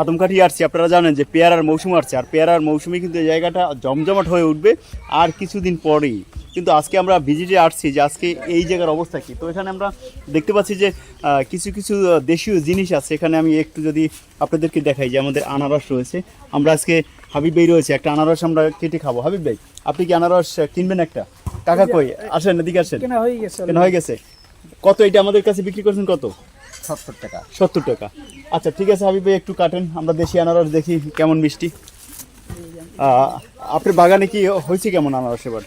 আদমকাঠি আসছি আপনারা জানেন যে পেয়ারার মৌসুম আসছে আর পেয়ারার মৌসুমে কিন্তু এই জায়গাটা জমজমাট হয়ে উঠবে আর কিছুদিন পরেই। কিন্তু আজকে আমরা ভিজিটে আসছি যে আজকে এই জায়গার অবস্থা কী? তো এখানে আমরা দেখতে পাচ্ছি যে কিছু কিছু দেশীয় জিনিস আছে। এখানে আমি একটু যদি আপনাদেরকে দেখাই যে আমাদের আনারস রয়েছে। আমরা আজকে হাবিব ভাই রয়েছে একটা আনারস আমরা কেটে খাব। হাবিব ভাই আপনি কি আনারস কিনবেন একটা? কাকা কই? আসেন এদিকে আসেন। কেনা কেন হয়ে গেছে। কত এটা আমাদের কাছে বিক্রি করছেন কত? সত্তর টাকা। সত্তর টাকা। আচ্ছা ঠিক আছে হাবিব ভাই একটু কাটেন। আমরা দেশি আনারস দেখি কেমন মিষ্টি। আহ, আপনার বাগানে কি হয়েছে কেমন আনারস এবার?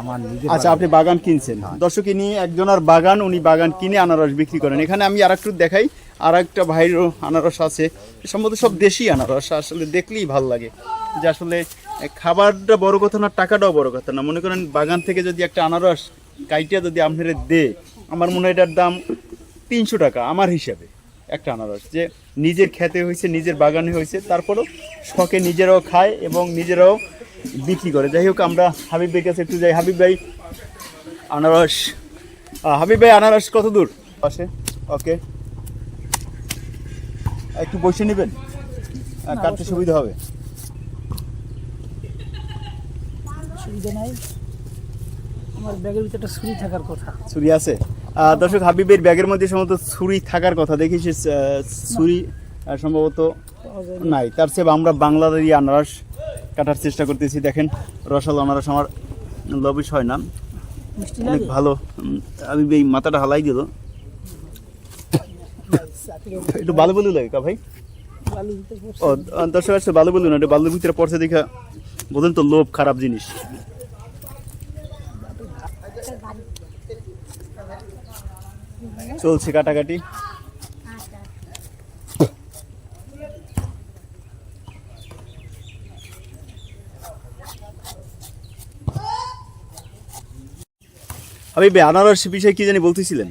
আমার আচ্ছা আপনি বাগান কিনছেন। দর্শক ইনি একজনের বাগান উনি বাগান কিনে আনারস বিক্রি করেন। এখানে আমি আর একটু দেখাই আর একটা ভাইয়েরও আনারস আছে। সম্ভবত সব দেশি আনারস আসলে দেখলেই ভালো লাগে। যে আসলে খাবারটা বড় কথা না টাকাটাও বড় কথা না। মনে করেন বাগান থেকে যদি একটা আনারস কাইটিয়া যদি আপনারা দে আমার মনে হয় এটার দাম তিনশো টাকা আমার হিসাবে একটা আনারস যে নিজের খেতে হয়েছে নিজের বাগানে হয়েছে তারপরও শখে নিজেরাও খায় এবং নিজেরাও বিক্রি করে। যাই হোক আমরা হাবিব ভাইয়ের কাছে একটু যাই। হাবিব ভাই আনারস। হাবিব ভাই আনারস কত দূর? পাশে। ওকে। একটু বসে নেবেন? আহ, কাটতে সুবিধা হবে। সুবিধা নাই। আমার ব্যাগের ভিতরে একটা ছুরি থাকার কথা। ছুরি আছে? দর্শক হাবিবের ব্যাগের মধ্যে সম্ভবত ছুরি থাকার কথা। দেখি সে ছুরি সম্ভবত না। নাই। তার চেয়ে আমরা বাংলাদেশি আনারস কাটার চেষ্টা করতেছি। দেখেন রসাল আনারস আমার লবিস হয় না। অনেক ভালো। আমি এই মাথাটা হালাই দিল। একটু ভালো বলু লাগে কা ভাই। ও দর্শক আসছে ভালো বলুন এটা বালুর ভিতরে পড়ছে দেখা বলেন তো লোভ খারাপ জিনিস। চলছে কাটাকাটি। আমি আনারস বিষয়ে কি জানি বলতেছিলেন?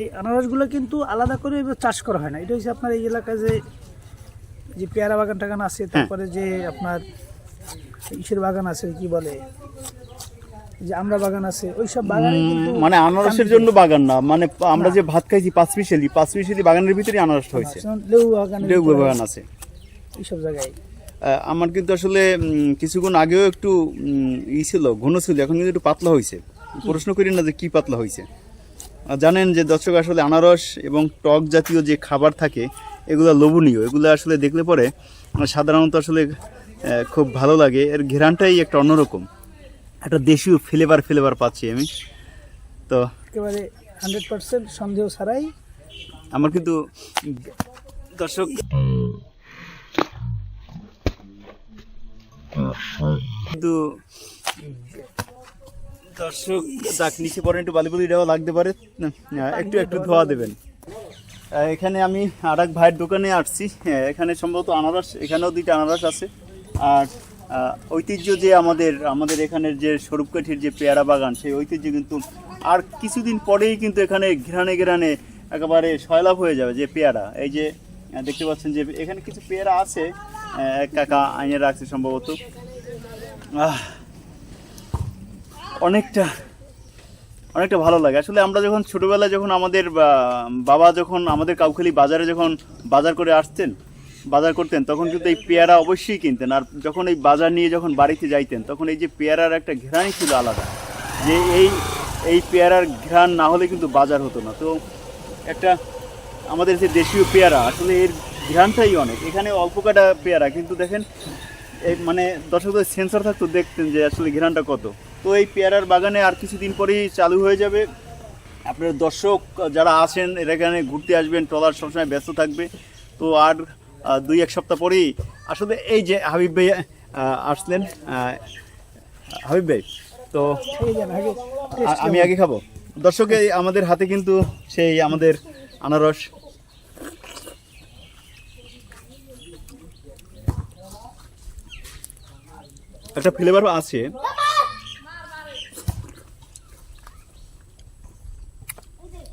এই আনারসগুলো কিন্তু আলাদা করে এবার চাষ করা হয় না। এটা হচ্ছে আপনার এই এলাকায় যে যে পেয়ারা বাগান টাগান আছে তারপরে যে আপনার ইসের বাগান আছে কি বলে? যে আমরা বাগান আছে ওইসব বাগানে কিন্তু মানে আনারসের জন্য বাগান না মানে আমরা যে ভাত খাইছি পাঁচ মিশেলি পাঁচ মিশেলি বাগানের ভিতরে আনারস হয়েছে। লেবু বাগান লেবু বাগান আছে। এইসব জায়গায়। আমার কিন্তু আসলে কিছুক্ষণ আগেও একটু ই ছিল ঘন ছিল এখন কিন্তু একটু পাতলা হয়েছে। প্রশ্ন করি না যে কি পাতলা হয়েছে। জানেন যে দর্শক আসলে আনারস এবং টক জাতীয় যে খাবার থাকে এগুলো লোভনীয়। এগুলো আসলে দেখলে পরে সাধারণত আসলে খুব ভালো লাগে। এর ঘেরানটাই একটা অন্যরকম। একটা দেশীয় ফ্লেভার ফ্লেভার পাচ্ছি আমি। তো একেবারে হান্ড্রেড পার্সেন্ট সন্দেহ ছাড়াই। আমার কিন্তু দর্শক কিন্তু দর্শক দাগ নিচে পরে একটু বালি বালি দেওয়া লাগতে পারে। একটু একটু ধোয়া দেবেন। এখানে আমি আর এক ভাইয়ের দোকানে আসছি। এখানে সম্ভবত আনারস এখানেও দুইটা আনারস আছে। আর ঐতিহ্য যে আমাদের আমাদের এখানের যে স্বরূপকাঠির যে পেয়ারা বাগান, সেই ঐতিহ্য কিন্তু আর কিছুদিন পরেই কিন্তু এখানে ঘেরানে ঘেরানে একেবারে সয়লাভ হয়ে যাবে যে পেয়ারা। এই যে দেখতে পাচ্ছেন যে এখানে কিছু পেয়ারা আছে কাকা আইনে রাখছে সম্ভবত। অনেকটা অনেকটা ভালো লাগে। আসলে আমরা যখন ছোটোবেলায় যখন আমাদের বাবা যখন আমাদের কাউখালি বাজারে যখন বাজার করে আসতেন বাজার করতেন, তখন কিন্তু এই পেয়ারা অবশ্যই কিনতেন। আর যখন এই বাজার নিয়ে যখন বাড়িতে যাইতেন, তখন এই যে পেয়ারার একটা ঘ্রাণই ছিল আলাদা। যে এই এই পেয়ারার ঘ্রাণ না হলে কিন্তু বাজার হতো না। তো একটা আমাদের যে দেশীয় পেয়ারা, আসলে এর ঘ্রাণটাই অনেক। এখানে অল্প কাটা পেয়ারা, কিন্তু দেখেন এই মানে দর্শকদের সেন্সর থাকতো, দেখতেন যে আসলে ঘেরানটা কত। তো এই পেয়ারার বাগানে আর কিছুদিন পরেই চালু হয়ে যাবে। আপনার দর্শক যারা আসেন এখানে ঘুরতে আসবেন, ট্রলার সবসময় ব্যস্ত থাকবে। তো আর দুই, এক সপ্তাহ পরেই। আসলে এই যে হাবিব ভাই আসলেন হাবিব ভাই, তো আমি আগে খাব। দর্শক আমাদের হাতে কিন্তু সেই আমাদের আনারস। একটা ফ্লেভারও আছে।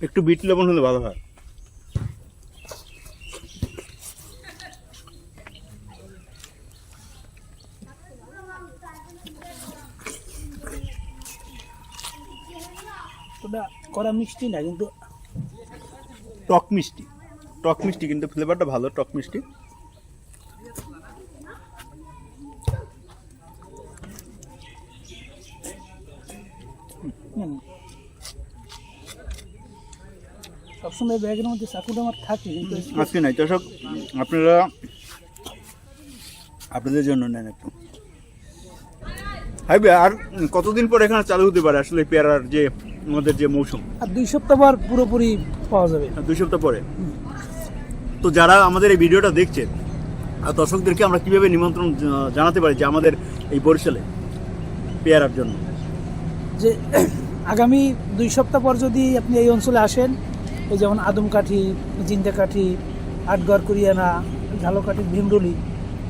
একটু বিট লবণ হলে ভালো হয়। ওটা করা মিষ্টি না কিন্তু টক মিষ্টি। টক মিষ্টি কিন্তু ফ্লেভারটা ভালো টক মিষ্টি। সবসময় ব্যাগের মধ্যে চাকুটা আমার থাকে কিন্তু আজকে নাই। দর্শক আপনারা আপনাদের জন্য নেন একটু। হাইবে আর কতদিন পর এখানে চালু হতে পারে আসলে পেয়ারার যে আমাদের যে মৌসুম। আর দুই সপ্তাহ পর পুরোপুরি পাওয়া যাবে। দুই সপ্তাহ পরে। তো যারা আমাদের এই ভিডিওটা দেখছেন আর দর্শকদেরকে আমরা কীভাবে নিমন্ত্রণ জানাতে পারি যে আমাদের এই বরিশালে পেয়ারার জন্য? যে আগামী দুই সপ্তাহ পর যদি আপনি এই অঞ্চলে আসেন এই যেমন আদমকাঠি জিন্দাকাঠি আটগড় কুরিয়ানা ঝালকাঠি ভীমরুলি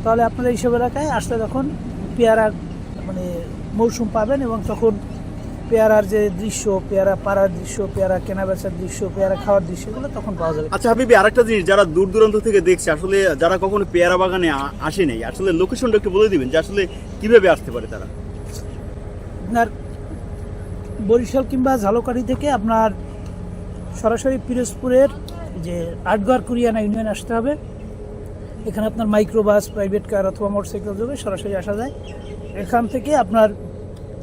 তাহলে আপনারা এইসব এলাকায় আসলে তখন পেয়ারার মানে মৌসুম পাবেন এবং তখন পেয়ারার যে দৃশ্য পেয়ারা পাড়ার দৃশ্য পেয়ারা কেনা বেচার দৃশ্য পেয়ারা খাওয়ার দৃশ্যগুলো তখন পাওয়া যাবে। আচ্ছা হাবিবি আরেকটা জিনিস যারা দূর দূরান্ত থেকে দেখছে আসলে যারা কখনো পেয়ারা বাগানে আসে নাই আসলে লোকেশনটা একটু বলে দিবেন যে আসলে কীভাবে আসতে পারে তারা? আপনার বরিশাল কিংবা ঝালকাঠি থেকে আপনার সরাসরি পিরোজপুরের যে আটগড় কুরিয়ানা ইউনিয়ন আসতে হবে। এখানে আপনার মাইক্রোবাস প্রাইভেট কার অথবা মোটরসাইকেল যোগে সরাসরি আসা যায়। এখান থেকে আপনার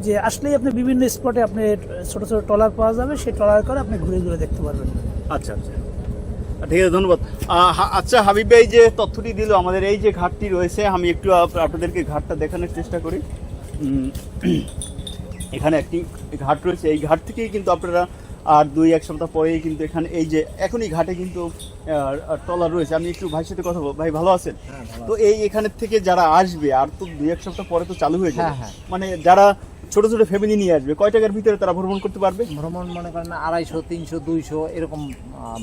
যে আসলেই আপনি বিভিন্ন স্পটে আপনি ছোট ছোট ট্রলার পাওয়া যাবে সেই ট্রলার করে আপনি ঘুরে ঘুরে দেখতে পারবেন। আচ্ছা আচ্ছা। ঠিক আছে ধন্যবাদ। আচ্ছা হাবিব ভাই যে তথ্যটি দিল আমাদের এই যে ঘাটটি রয়েছে আমি একটু আপনাদেরকে ঘাটটা দেখানোর চেষ্টা করি। এখানে একটি ঘাট রয়েছে। এই ঘাট থেকেই কিন্তু আপনারা আর দুই এক সপ্তাহ পরেই কিন্তু এখানে এই যে এখনই ঘাটে কিন্তু ট্রলার রয়েছে। আমি একটু ভাইয়ের সাথে কথা বলব। ভাই ভালো আছেন? তো এই এখানের থেকে যারা আসবে আর তো দুই এক সপ্তাহ পরে তো চালু হয়ে যাবে। হ্যাঁ, হ্যাঁ। মানে যারা ছোট ছোট ফ্যামিলি নিয়ে আসবে। কয় টাকার ভিতরে তারা ভ্রমণ করতে পারবে? ভ্রমণ মনে করেন আড়াইশো তিনশো দুইশো এরকম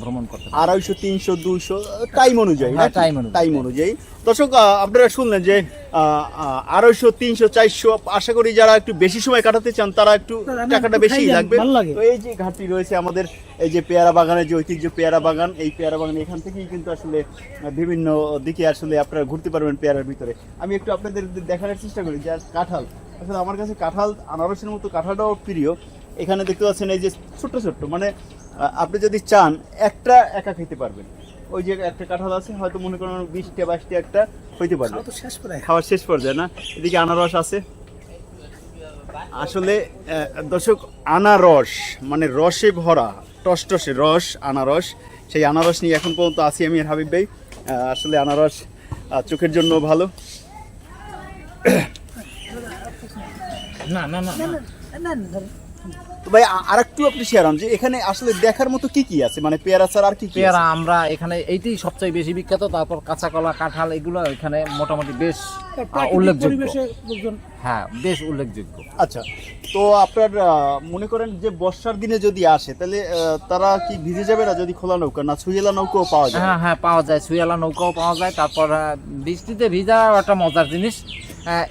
ভ্রমণ করতে আড়াইশো তিনশো দুশো টাইম অনুযায়ী হ্যাঁ, time অনুযায়ী। টাইম অনুযায়ী। দর্শক আপনারা শুনলেন যে আড়াইশো তিনশো চারশো আশা করি যারা একটু বেশি সময় কাটাতে চান তারা একটু টাকাটা বেশি লাগবে। তো এই যে ঘাটটি রয়েছে আমাদের এই যে পেয়ারা বাগানের যে ঐতিহ্য পেয়ারা বাগান এই পেয়ারা বাগান এখান থেকেই কিন্তু আসলে বিভিন্ন দিকে আসলে আপনারা ঘুরতে পারবেন পেয়ারার ভিতরে। আমি একটু আপনাদের দেখানোর চেষ্টা করি যে কাঁঠাল আসলে আমার কাছে কাঁঠাল আনারসের মতো কাঁঠালটাও প্রিয়। এখানে দেখতে পাচ্ছেন এই যে ছোট্ট ছোট্ট মানে আপনি যদি চান একটা একা খেতে পারবেন। ওই যে একটা কাঁঠাল আছে হয়তো মনে করেন বিশটা বাইশটা একটা হইতে পারবে। খাওয়ার শেষ পর্যায়ে। না? এদিকে আনারস আছে। আসলে দর্শক আনারস মানে রসে ভরা টসটসে রস আনারস সেই আনারস নিয়ে এখন পর্যন্ত আছি আমি হাবিব ভাই। আসলে আনারস চোখের জন্য ভালো। না না না না। না, না, তো ভাই আ- আরেকটু আপনি শেয়ার যে এখানে আসলে দেখার মতো কি কি আছে? মানে পেয়ারা ছাড়া আর কি কি পেয়ারা আমরা এখানে এইটাই সবচেয়ে বেশি বিখ্যাত তারপর কাঁচা কলা কাঁঠাল এগুলো এখানে মোটামুটি বেশ উল্লেখযোগ্য। হ্যাঁ বেশ উল্লেখযোগ্য। আচ্ছা তো আপনার মনে করেন যে বর্ষার দিনে যদি আসে তাহলে তারা কি ভিজে যাবে না যদি খোলা নৌকা না ছুঁয়েলা নৌকাও পাওয়া যায়? হ্যাঁ হ্যাঁ পাওয়া যায় সুয়ালা নৌকাও পাওয়া যায় তারপর বৃষ্টিতে ভিজা একটা মজার জিনিস।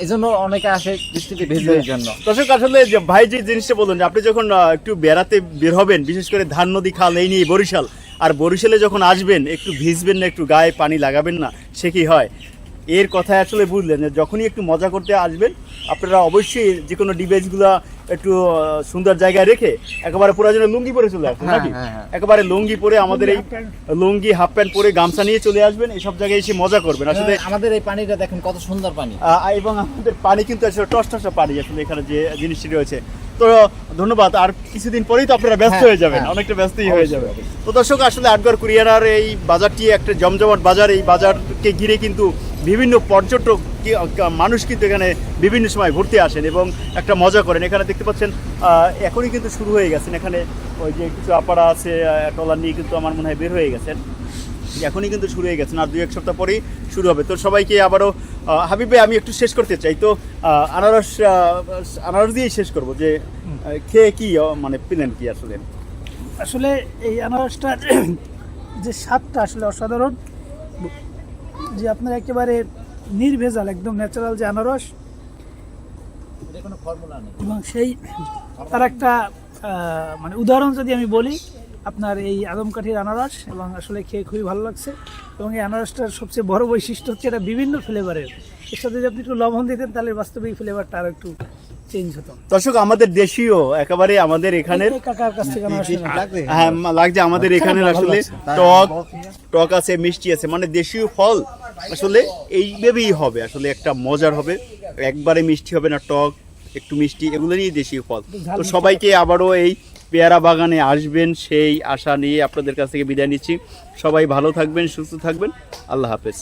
এজন্য অনেকে আসে বৃষ্টিতে ভেজার জন্য। দর্শক আসলে ভাই যে জিনিসটা বললেন যে আপনি যখন একটু বেড়াতে বের হবেন বিশেষ করে ধান নদী খাল এই নিয়ে বরিশাল আর বরিশালে যখন আসবেন একটু ভিজবেন না একটু গায়ে পানি লাগাবেন না সে কি হয়? এর কথা আসলে বুঝলেন যে যখনই একটু মজা করতে আসবেন আপনারা অবশ্যই যে কোনো ডিভাইসগুলো একটু সুন্দর জায়গায় রেখে একেবারে প্রয়োজনে লুঙ্গি পরে চলে আসবেন হ্যাঁ, নাকি? হ্যাঁ, হ্যাঁ। একেবারে লুঙ্গি পরে আমাদের এই লুঙ্গি হাফ প্যান্ট। পরে গামছা নিয়ে চলে আসবেন এসব জায়গায় এসে মজা করবেন। আসলে আমাদের এই পানিটা দেখেন কত সুন্দর পানি। এবং আমাদের পানি কিন্তু আসলে টস টসা পানি আসলে এখানে যে জিনিসটি রয়েছে। তো ধন্যবাদ। আর কিছুদিন পরেই তো আপনারা ব্যস্ত হ্যাঁ, যাবেন। অনেকটা ব্যস্তই হয়ে যাবে তো দর্শক আসলে আটগড় কুরিয়ানার এই বাজারটি একটা জমজমাট বাজার এই বাজারকে ঘিরে কিন্তু বিভিন্ন পর্যটক কি- মানুষ কিন্তু এখানে বিভিন্ন সময় ঘুরতে আসেন এবং একটা মজা করেন। এখানে দেখতে পাচ্ছেন এখনই কিন্তু শুরু হয়ে গেছেন। এখানে ওই যে কিছু আপারা আছে টলার নিয়ে কিন্তু আমার মনে হয় বের হয়ে গেছেন। এখনই কিন্তু শুরু হয়ে গেছে আর দু এক সপ্তাহ পরেই শুরু হবে। তো সবাইকে আবারও হাবিব ভাই, আমি একটু শেষ করতে চাই। তো আনারস আনারস দিয়েই শেষ করব যে খেয়ে কি মানে পেলেন কি আসলে? আসলে এই আনারসটার যে স্বাদটা আসলে অসাধারণ। যে আপনার একেবারে নির্ভেজাল একদম ন্যাচারাল যে আনারস। এবং সেই তার একটা মানে উদাহরণ যদি আমি বলি আপনার এই আদমকাঠির আনারস এবং আসলে খেয়ে খুবই ভালো লাগছে। এবং এই আনারসটার সবচেয়ে বড় বৈশিষ্ট্য হচ্ছে এটা বিভিন্ন ফ্লেভারের এর সাথে যদি আপনি একটু লবণ দিতেন তাহলে বাস্তবে এই ফ্লেভারটা আরও একটু চেঞ্জ হতো। দর্শক আমাদের দেশীয় একেবারে আমাদের এখানের কাকার কাছ থেকে হ্যাঁ লাগছে আমাদের এখানের আসলে টক টক আছে মিষ্টি আছে মানে দেশীয় ফল। আসলে এইভাবেই হবে আসলে একটা মজার হবে। একবারে মিষ্টি হবে না টক একটু মিষ্টি এগুলো নিয়েই দেশীয় ফল। তো সবাইকে আবারও এই পেয়ারা বাগানে আসবেন সেই আশা নিয়ে আপনাদের কাছ থেকে বিদায় নিচ্ছি। সবাই ভালো থাকবেন সুস্থ থাকবেন। আল্লাহ হাফেজ।